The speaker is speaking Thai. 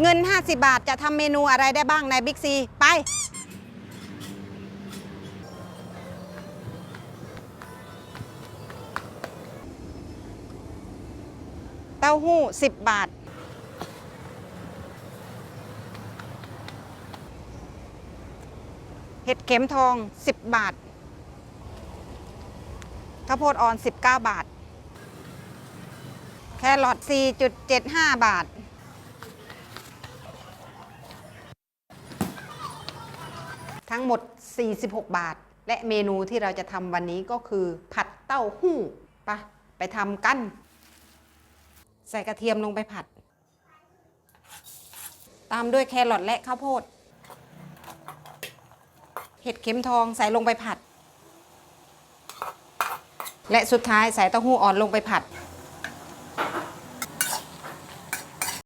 เงิน 50 บาทจะทำเมนูอะไรได้บ้างในบิ๊กซีไป เต้าหู้ 10 บาท เห็ดเข็มทอง 10 บาทข้าวโพดอ่อน 19 บาท แครอท4.75 บาท ทั้งหมด 46 บาท และเมนูที่เราจะทำวันนี้ก็คือผัดเต้าหู้ไปะไปทำกัน ใส่กระเทียมลงไปผัด ตามด้วยแครอทและข้าวโพด เห็ดเข็มทองใส่ลงไปผัด และสุดท้ายใส่เต้าหู้อ่อนลงไปผัด